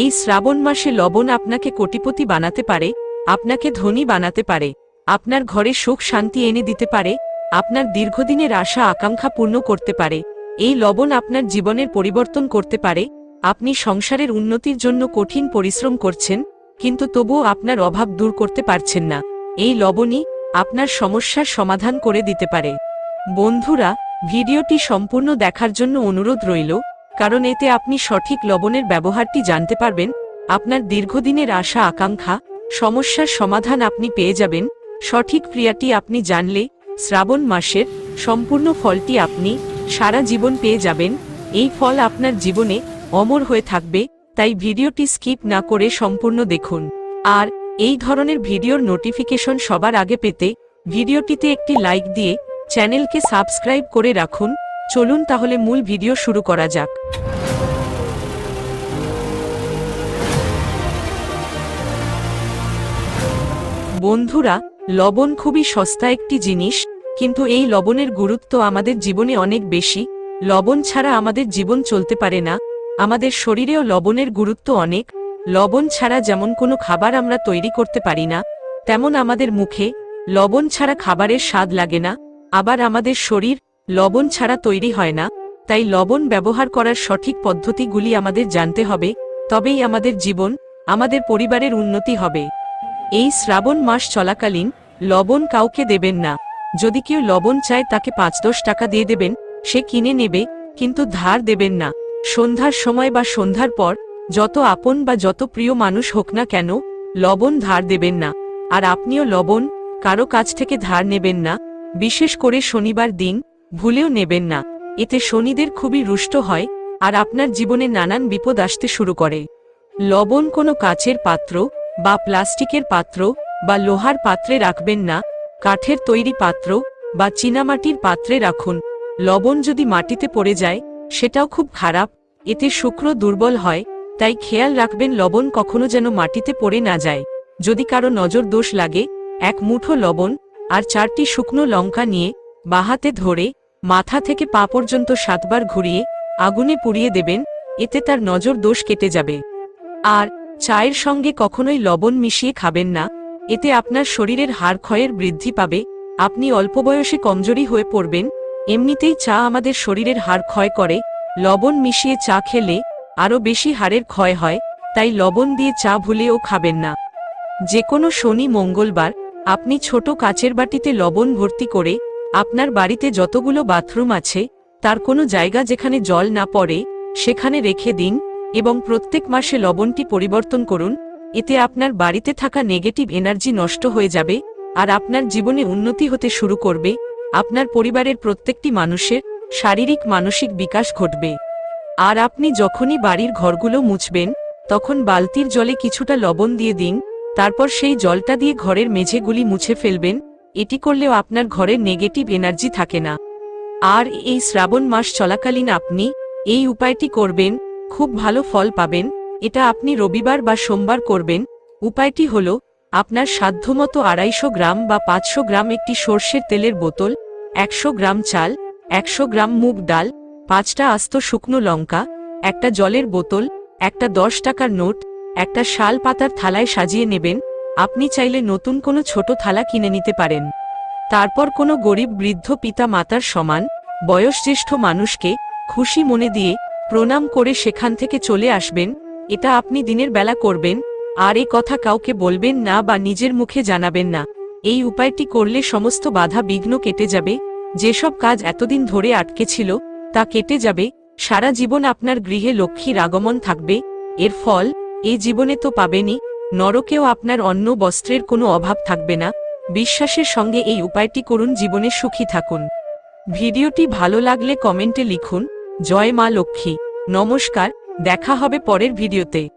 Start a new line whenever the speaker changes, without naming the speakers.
এই শ্রাবণ মাসে লবণ আপনাকে কোটিপতি বানাতে পারে, আপনাকে ধনী বানাতে পারে, আপনার ঘরে সুখ শান্তি এনে দিতে পারে, আপনার দীর্ঘদিনের আশা আকাঙ্ক্ষা পূর্ণ করতে পারে, এই লবণ আপনার জীবনের পরিবর্তন করতে পারে, আপনি সংসারের উন্নতির জন্য কঠিন পরিশ্রম করছেন, কিন্তু তবুও আপনার অভাব দূর করতে পারছেন না, এই লবণই আপনার সমস্যার সমাধান করে দিতে পারে। বন্ধুরা, ভিডিওটি সম্পূর্ণ দেখার জন্য অনুরোধ রইল কারণ এতে আপনি সঠিক লবণের ব্যবহারটি জানতে পারবেন, আপনার দীর্ঘদিনের আশা আকাঙ্ক্ষা, সমস্যার সমাধান আপনি পেয়ে যাবেন, সঠিক ক্রিয়াটি আপনি জানলে, শ্রাবণ মাসের সম্পূর্ণ ফলটি আপনি সারা জীবন পেয়ে যাবেন, এই ফল আপনার জীবনে অমর হয়ে থাকবে, তাই ভিডিওটি স্কিপ না করে সম্পূর্ণ দেখুন। আর এই ধরনের ভিডিওর নোটিফিকেশন সবার আগে পেতে ভিডিওটিতে একটি লাইক দিয়ে চ্যানেলকে সাবস্ক্রাইব করে রাখুন চলুন তাহলে মূল ভিডিও শুরু করা যাক। বন্ধুরা, লবণ খুবই সস্তা একটি জিনিস, কিন্তু এই লবণের গুরুত্ব আমাদের জীবনে অনেক বেশি। লবণ ছাড়া আমাদের জীবন চলতে পারে না। আমাদের শরীরেও লবণের গুরুত্ব অনেক। লবণ ছাড়া যেমন কোনো খাবার আমরা তৈরি করতে পারি না, তেমন আমাদের মুখে লবণ ছাড়া খাবারের স্বাদ লাগে না। আবার আমাদের শরীর লবণ ছাড়া তৈরি হয় না, তাই লবণ ব্যবহার করার সঠিক পদ্ধতিগুলি আমাদের জানতে হবে, তবেই আমাদের জীবন, আমাদের পরিবারের উন্নতি হবে। এই শ্রাবণ মাস চলাকালীন, লবণ কাউকে দেবেন না। যদি কেউ লবণ চায় তাকে পাঁচ দশ টাকা দিয়ে দেবেন, সে কিনে নেবে, কিন্তু ধার দেবেন না। সন্ধ্যার সময় বা সন্ধ্যার পর, যত আপন বা যত প্রিয় মানুষ হোক না কেন, লবণ ধার দেবেন না। আর আপনিও লবণ, কারও কাছ থেকে ধার নেবেন না। বিশেষ করে শনিবার দিন ভুলেও নেবেন না। এতে শনিদের খুবই রুষ্ট হয় আর আপনার জীবনে নানান বিপদ আসতে শুরু করে। লবণ কোনো কাচের পাত্র বা প্লাস্টিকের পাত্র বা লোহার পাত্রে রাখবেন না। কাঠের তৈরি পাত্র বা চীনামাটির পাত্রে রাখুন। লবণ যদি মাটিতে পড়ে যায়, সেটাও খুব খারাপ। এতে শুক্র দুর্বল হয়, তাই খেয়াল রাখবেন লবণ কখনো যেন মাটিতে পড়ে না যায়। যদি কারও নজর দোষ লাগে, এক মুঠো লবণ আর চারটি শুকনো লঙ্কা নিয়ে বাহাতে ধরে, মাথা থেকে পা পর্যন্ত সাতবার ঘুরিয়ে আগুনে পুড়িয়ে দেবেন, এতে তার নজর দোষ কেটে যাবে। আর চায়ের সঙ্গে কখনোই লবণ মিশিয়ে খাবেন না, এতে আপনার শরীরের হাড় ক্ষয়ের বৃদ্ধি পাবে, আপনি অল্প বয়সে কমজোরি হয়ে পড়বেন, এমনিতেই চা আমাদের শরীরের হাড় ক্ষয় করে, লবণ মিশিয়ে চা খেলে আরও বেশি হাড়ের ক্ষয় হয়, তাই লবণ দিয়ে চা ভুলেও খাবেন না। যে কোনো শনি মঙ্গলবার আপনি ছোট কাচের বাটিতে লবণ ভর্তি করে আপনার বাড়িতে যতগুলো বাথরুম আছে, তার কোনো জায়গা যেখানে জল না পড়ে, সেখানে রেখে দিন এবং প্রত্যেক মাসে লবণটি পরিবর্তন করুন, এতে আপনার বাড়িতে থাকা নেগেটিভ এনার্জি নষ্ট হয়ে যাবে আর আপনার জীবনে উন্নতি হতে শুরু করবে, আপনার পরিবারের প্রত্যেকটি মানুষের শারীরিক মানসিক বিকাশ ঘটবে। আর আপনি যখনই বাড়ির ঘরগুলো মুছবেন, তখন বালতির জলে কিছুটা লবণ দিয়ে দিন, তারপর সেই জলটা দিয়ে ঘরের মেঝেগুলি মুছে ফেলবেন এটি করলেও আপনার ঘরে নেগেটিভ এনার্জি থাকে না। আর এই শ্রাবণ মাস চলাকালীন আপনি এই উপায়টি করবেন, খুব ভালো ফল পাবেন, এটা আপনি রবিবার বা সোমবার করবেন। উপায়টি হল, আপনার সাধ্যমতো আড়াইশো গ্রাম বা পাঁচশো গ্রাম একটি সর্ষের তেলের বোতল, একশো গ্রাম চাল, একশো গ্রাম মুগ ডাল, পাঁচটা আস্ত শুকনো লঙ্কা, একটা জলের বোতল, একটা দশ টাকার নোট, একটা শাল পাতার থালায় সাজিয়ে নেবেন আপনি চাইলে নতুন কোনো ছোট থালা কিনে নিতে পারেন। তারপর কোনো গরিব বৃদ্ধ পিতা মাতার সমান বয়সজ্যেষ্ঠ মানুষকে খুশি মনে দিয়ে প্রণাম করে সেখান থেকে চলে আসবেন, এটা আপনি দিনের বেলা করবেন, আর এ কথা কাউকে বলবেন না বা নিজের মুখে জানাবেন না। এই উপায়টি করলে সমস্ত বাধা বিঘ্ন কেটে যাবে, যেসব কাজ এতদিন ধরে আটকে ছিল, তা কেটে যাবে, সারা জীবন আপনার গৃহে লক্ষ্মীর আগমন থাকবে, এর ফল, এই জীবনে তো পাবেনই নরকেও আপনার অন্য বস্ত্রের কোনো অভাব থাকবে না। বিশ্বাসের সঙ্গে এই উপায়টি করুন, জীবনে সুখী থাকুন। ভিডিওটি ভালো লাগলে কমেন্টে লিখুন, জয় মা লক্ষ্মী। নমস্কার, দেখা হবে পরের ভিডিওতে।